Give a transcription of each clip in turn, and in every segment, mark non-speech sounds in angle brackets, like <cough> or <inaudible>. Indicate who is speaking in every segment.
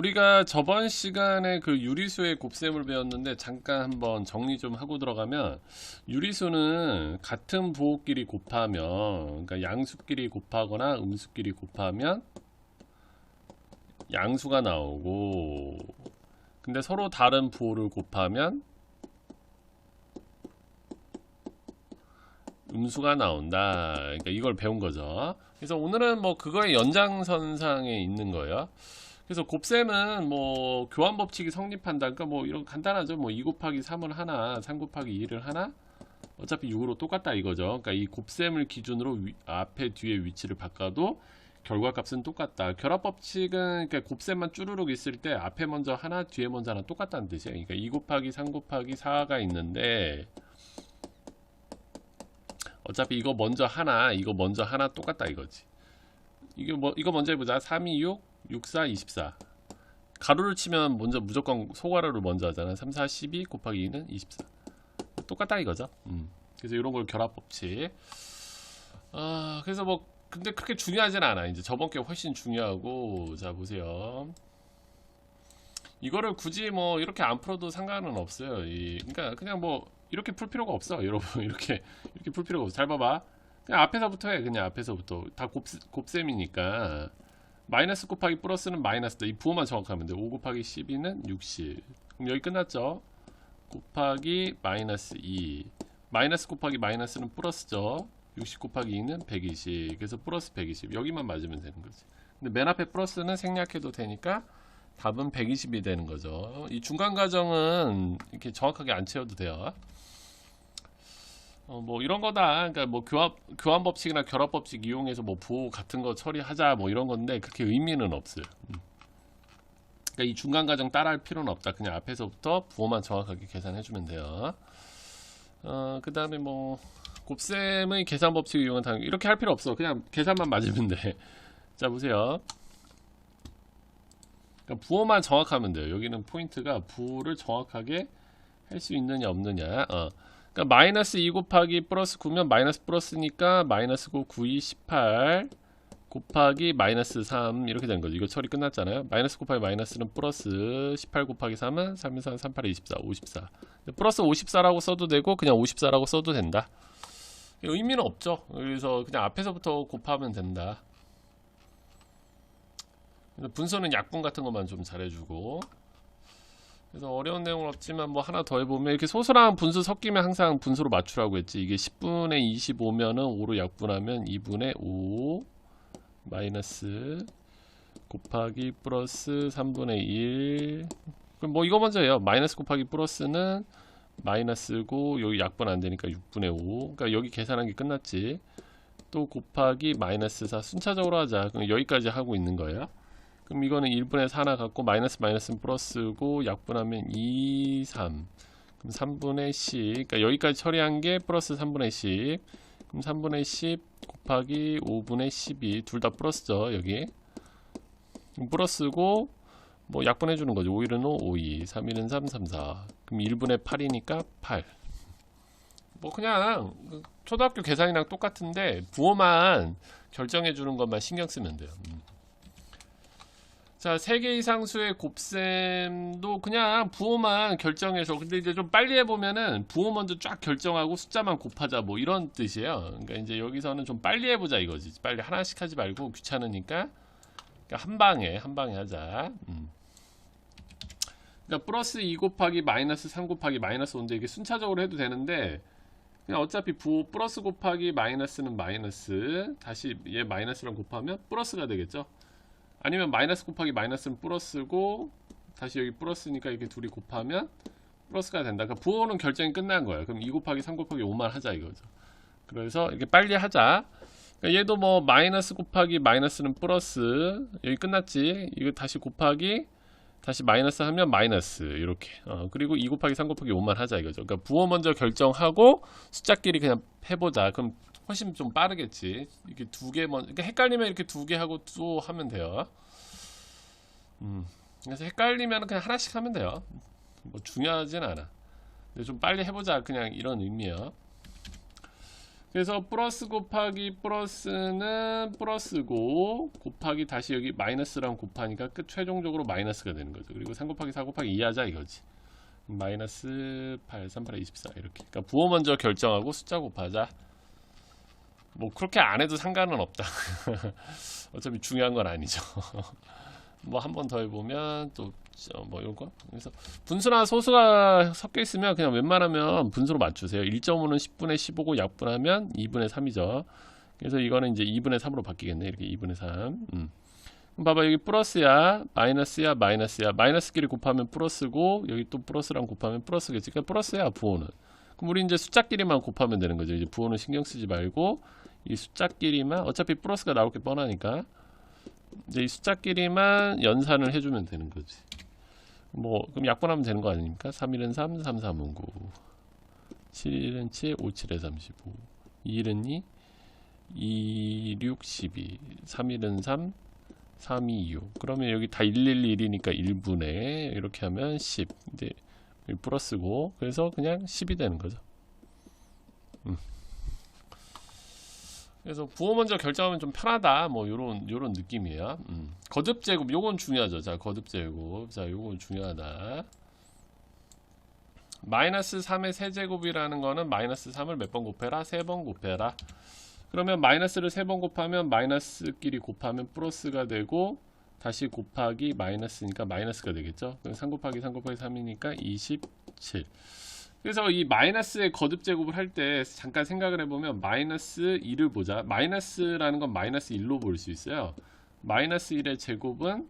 Speaker 1: 우리가 저번 시간에 그 유리수의 곱셈을 배웠는데 잠깐 한번 정리 좀 하고 들어가면 유리수는 같은 부호끼리 곱하면 그러니까 양수끼리 곱하거나 음수끼리 곱하면 양수가 나오고 근데 서로 다른 부호를 곱하면 음수가 나온다. 그러니까 이걸 배운 거죠. 그래서 오늘은 뭐 그거의 연장선상에 있는 거예요. 그래서 곱셈은 뭐 교환 법칙이 성립한다. 그러니까 뭐 이런 간단하죠. 뭐 2 곱하기 3을 하나, 3 곱하기 2를 하나. 어차피 6으로 똑같다 이거죠. 그러니까 이 곱셈을 기준으로 위- 앞에 뒤에 위치를 바꿔도 결과값은 똑같다. 결합 법칙은 그러니까 곱셈만 쭈루룩 있을 때 앞에 먼저 하나, 뒤에 먼저 하나 똑같다는 뜻이에요. 그러니까 2 곱하기 3 곱하기 4가 있는데 어차피 이거 먼저 하나, 이거 먼저 하나 똑같다 이거지. 이게 뭐 이거 먼저 해보자. 3, 2, 6, 6, 4, 24. 가로를 치면 먼저 무조건 소가로를 먼저 하잖아. 3, 4, 12 곱하기 2는 24. 똑같다 이거죠. 음. 그래서 이런 걸 결합 법칙. 아, 그래서 뭐 근데 그렇게 중요하진 않아. 이제 저번 게 훨씬 중요하고 자 보세요. 이거를 굳이 뭐 이렇게 안 풀어도 상관은 없어요. 이, 그러니까 그냥 뭐 이렇게 풀 필요가 없어, <laughs> 여러분. 이렇게 이렇게 풀 필요가 없어. 잘 봐봐. 그냥 앞에서부터 해. 그냥 앞에서부터 다 곱, 곱셈이니까 마이너스 곱하기 플러스는 마이너스다. 이 부호만 정확하면 돼. 5 곱하기 12는 60. 그럼 여기 끝났죠? 곱하기 마이너스 2. 마이너스 곱하기 마이너스는 플러스죠. 60 곱하기 2는 120. 그래서 플러스 120. 여기만 맞으면 되는 거지. 근데 맨 앞에 플러스는 생략해도 되니까 답은 120이 되는 거죠. 이 중간 과정은 이렇게 정확하게 안 채워도 돼요. 어, 뭐 이런 거다. 그러니까 뭐 교합 교환 법칙이나 결합 법칙 이용해서 뭐 부호 같은 거 처리하자 뭐 이런 건데 그렇게 의미는 없어요. 음. 그러니까 이 중간 과정 따라할 필요는 없다. 그냥 앞에서부터 부호만 정확하게 계산해 주면 돼요. 어, 그다음에 뭐 곱셈의 계산 법칙을 이용한 당 이렇게 할 필요 없어. 그냥 계산만 맞으면 돼. <laughs> 자 보세요. 그러니까 부호만 정확하면 돼요. 여기는 포인트가 부호를 정확하게 할 수 있느냐 없느냐. 어. 그러니까 마이너스 2 곱하기 플러스 9면 마이너스 플러스니까 마이너스 9, 9, 2, 18 곱하기 마이너스 3 이렇게 되는 거죠. 이거 처리 끝났잖아요. 마이너스 곱하기 마이너스는 플러스 18 곱하기 3은 3, 2, 3, 3, 8, 24, 54. 플러스 54라고 써도 되고 그냥 54라고 써도 된다. 의미는 없죠. 그래서 그냥 앞에서부터 곱하면 된다. 분수는 약분 같은 것만 좀 잘해주고 그래서 어려운 내용은 없지만 뭐 하나 더 해보면 이렇게 소수랑 분수 섞이면 항상 분수로 맞추라고 했지. 이게 10분의 25면은 5로 약분하면 2분의 5 마이너스 곱하기 플러스 3분의 1 그럼 뭐 이거 먼저 해요. 마이너스 곱하기 플러스는 마이너스고 여기 약분 안 되니까 6분의 5 그러니까 여기 계산한 게 끝났지. 또 곱하기 마이너스 4 순차적으로 하자. 그럼 여기까지 하고 있는 거예요 그럼 이거는 1분의 4 하나 갖고 마이너스 마이너스는 플러스고 약분하면 2, 3 그럼 3분의 10 그러니까 여기까지 처리한 게 플러스 3분의 10 그럼 3분의 10 곱하기 5분의 12 둘 다 플러스죠 여기. 플러스고 뭐 약분해 주는 거죠 5일은 5, 5, 2 3일은 3, 3, 4 그럼 1분의 8이니까 8뭐 그냥 초등학교 계산이랑 똑같은데 부호만 결정해 주는 것만 신경 쓰면 돼요. 음. 자, 3개 이상 수의 곱셈도 그냥 부호만 결정해서 근데 이제 좀 빨리 해보면은 부호 먼저 쫙 결정하고 숫자만 곱하자 뭐 이런 뜻이에요. 그러니까 이제 여기서는 좀 빨리 해보자 이거지. 빨리 하나씩 하지 말고 귀찮으니까 그러니까 한 방에 한 방에 하자. 음. 그러니까 플러스 2 곱하기 마이너스 3 곱하기 마이너스 5인데 이게 순차적으로 해도 되는데 그냥 어차피 부호 플러스 곱하기 마이너스는 마이너스 다시 얘 마이너스랑 곱하면 플러스가 되겠죠. 아니면 마이너스 곱하기 마이너스는 플러스고 다시 여기 플러스니까 이렇게 둘이 곱하면 플러스가 된다. 그러니까 부호는 결정이 끝난 거예요. 그럼 2 곱하기 3 곱하기 5만 하자 이거죠. 그래서 이렇게 빨리 하자. 그러니까 얘도 뭐 마이너스 곱하기 마이너스는 플러스 여기 끝났지. 이거 다시 곱하기 다시 마이너스 하면 마이너스 이렇게. 어, 그리고 2 곱하기 3 곱하기 5만 하자 이거죠. 그러니까 부호 먼저 결정하고 숫자끼리 그냥 해보자. 그럼 훨씬 좀 빠르겠지. 이렇게 두개 먼저, 그러니까 헷갈리면 이렇게 두 개 하고 또 하면 돼요. 음, 그래서 헷갈리면 그냥 하나씩 하면 돼요. 뭐 중요하진 않아. 근데 좀 빨리 해보자. 그냥 이런 의미야. 그래서 플러스 곱하기 플러스는 플러스고 곱하기 다시 여기 마이너스랑 곱하니까 끝 최종적으로 마이너스가 되는 거죠. 그리고 3 곱하기 4 곱하기 2 하자 이거지. 마이너스 8, 3, 8, 24 이렇게. 그러니까 부호 먼저 결정하고 숫자 곱하자. 뭐 그렇게 안 해도 상관은 없다. <laughs> 어차피 중요한 건 아니죠. <laughs> 뭐 한 번 더 해보면 또 뭐 이런 거? 그래서 분수나 소수가 섞여 있으면 그냥 웬만하면 분수로 맞추세요. 1.5는 10분의 15고 약분하면 2분의 3이죠. 그래서 이거는 이제 2분의 3으로 바뀌겠네 이렇게 2분의 3 음. 그럼 봐봐 여기 플러스야 마이너스야 마이너스야. 마이너스끼리 곱하면 플러스고 여기 또 플러스랑 곱하면 플러스겠지. 그러니까 플러스야 부호는. 그럼 우리 이제 숫자끼리만 곱하면 되는 거죠. 이제 부호는 신경 쓰지 말고 이 숫자끼리만 어차피 플러스가 나올 게 뻔하니까 이제 이 숫자끼리만 연산을 해주면 되는 거지. 뭐 그럼 약분하면 되는 거 아닙니까? 3일은 3, 3, 3은 9, 7일은 7, 5, 7에 35, 2일은 2, 2, 6, 12, 3일은 3, 3, 2, 6. 그러면 여기 다 1, 1, 1이니까 1분의 이렇게 하면 10. 이제 플러스고 그래서 그냥 10이 되는 거죠. 음. 그래서 부호 먼저 결정하면 좀 편하다. 뭐 요런 요런 느낌이에요. 음. 거듭 제곱 요건 중요하죠. 자 거듭 제곱. 자 요건 중요하다. 마이너스 3의 세제곱이라는 거는 마이너스 3을 몇 번 곱해라? 세 번 곱해라. 그러면 마이너스를 세 번 곱하면 마이너스끼리 곱하면 플러스가 되고 다시 곱하기 마이너스니까 마이너스가 되겠죠? 그럼 3 곱하기 3 곱하기 3이니까 27 그래서 이 마이너스의 거듭 제곱을 할 때 잠깐 생각을 해보면 마이너스 2를 보자. 마이너스라는 건 마이너스 1로 볼 수 있어요. 마이너스 1의 제곱은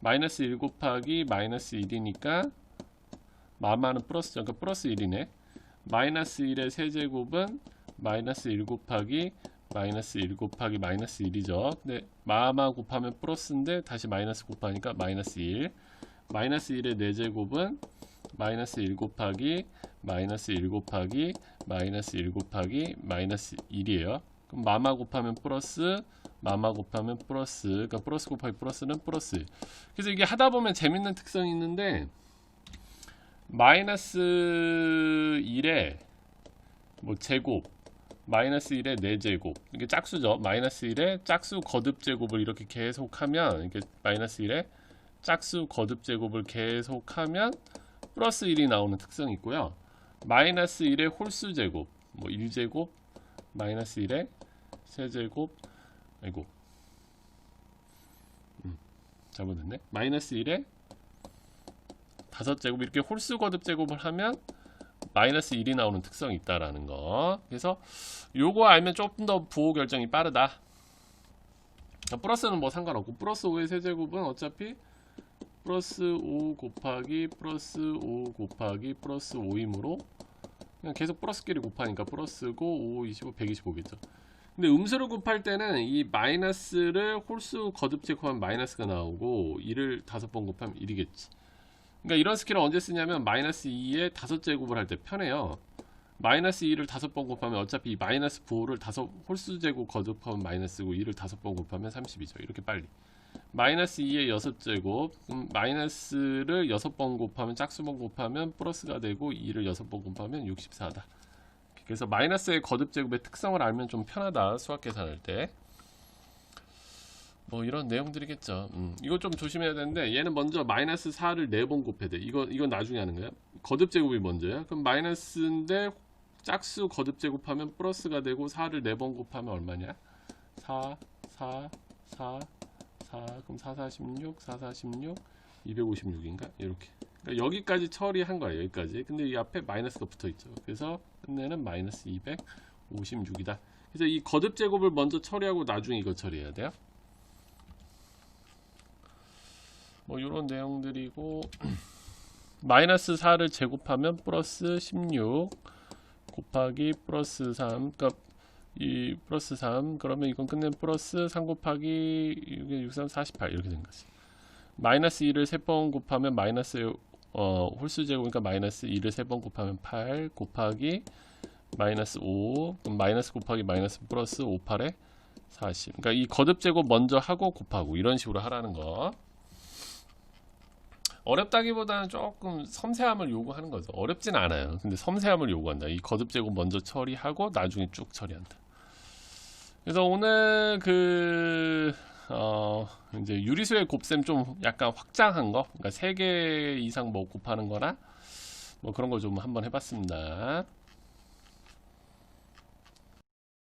Speaker 1: 마이너스 1 곱하기 마이너스 1이니까 마마는 플러스죠. 그러니까 플러스 1이네. 마이너스 1의 세제곱은 마이너스 1 곱하기 마이너스 1 곱하기 마이너스 1이죠. 근데 마마 곱하면 플러스인데 다시 마이너스 곱하니까 마이너스 1. 마이너스 1의 4제곱은 마이너스 1 곱하기 마이너스 1 곱하기 마이너스 1 곱하기 마이너스 1이에요. 그럼 마마 곱하면 플러스 마마 곱하면 플러스 그러니까 플러스 곱하기 플러스는 플러스. 그래서 이게 하다 보면 재밌는 특성이 있는데 마이너스 1에 뭐 제곱 마이너스 1의 4제곱. 이게 짝수죠. 마이너스 1의 짝수 거듭 제곱을 이렇게 계속하면 이게 마이너스 1의 짝수 거듭 제곱을 계속하면 플러스 1이 나오는 특성이 있고요. 마이너스 1의 홀수 제곱 뭐 1제곱 마이너스 1의 세제곱 아이고. 음, 잘못했네. 마이너스 1의 다섯 제곱 이렇게 홀수 거듭 제곱을 하면 마이너스 1이 나오는 특성이 있다라는 거. 그래서 요거 알면 조금 더 부호 결정이 빠르다. 플러스는 뭐 상관없고 플러스 5의 세제곱은 어차피 플러스 5 곱하기 플러스 5 곱하기 플러스 5이므로 그냥 계속 플러스끼리 곱하니까 플러스고 5, 25, 125겠죠. 근데 음수를 곱할 때는 이 마이너스를 홀수 거듭 제곱하면 마이너스가 나오고 2를 다섯 번 곱하면 1이겠지. 그러니까 이런 스킬을 언제 쓰냐면 마이너스 2에 다섯 제곱을 할 때 편해요. 마이너스 2를 다섯 번 곱하면 어차피 이 마이너스 부호를 다섯 홀수 제곱 거듭하면 마이너스고 2를 다섯 번 곱하면 30이죠. 이렇게 빨리. 마이너스 2의 6제곱. 그럼 마이너스를 6번 곱하면 짝수번 곱하면 플러스가 되고 2를 6번 곱하면 64다. 그래서 마이너스의 거듭 제곱의 특성을 알면 좀 편하다 수학 계산할 때. 뭐 이런 내용들이겠죠. 음, 이거 좀 조심해야 되는데 얘는 먼저 마이너스 4를 4번 곱해야 돼. 이거, 이건 나중에 하는 거야? 거듭 제곱이 먼저야? 그럼 마이너스인데 짝수 거듭 제곱하면 플러스가 되고 4를 4번 곱하면 얼마냐? 4 4 4 4 그럼 4 4 16 4 4 16 256인가? 이렇게. 그러니까 여기까지 처리한 거예요 여기까지. 근데 이 앞에 마이너스가 붙어 있죠. 그래서 끝내는 마이너스 256이다. 그래서 이 거듭 제곱을 먼저 처리하고 나중에 이거 처리해야 돼요. 뭐 이런 내용들이고 <clears throat> 마이너스 4를 제곱하면 플러스 16 곱하기 플러스 3 그러니까 이 플러스 3 그러면 이건 끝내면 플러스 3 곱하기 이게 63 48 이렇게 된 거지. 마이너스 2를 3번 곱하면 마이너스 어, 홀수 제곱이니까 마이너스 2를 3번 곱하면 8 곱하기 마이너스 5 그럼 마이너스 곱하기 마이너스 플러스 5 8에 40 그러니까 이 거듭 제곱 먼저 하고 곱하고 이런 식으로 하라는 거 어렵다기보다는 조금 섬세함을 요구하는 거죠. 어렵진 않아요. 근데 섬세함을 요구한다. 이 거듭 제곱 먼저 처리하고 나중에 쭉 처리한다. 그래서 오늘 그 어, 이제 유리수의 곱셈 좀 약간 확장한 거, 그러니까 3개 이상 뭐 곱하는 거나 뭐 그런 거좀 한번 해봤습니다.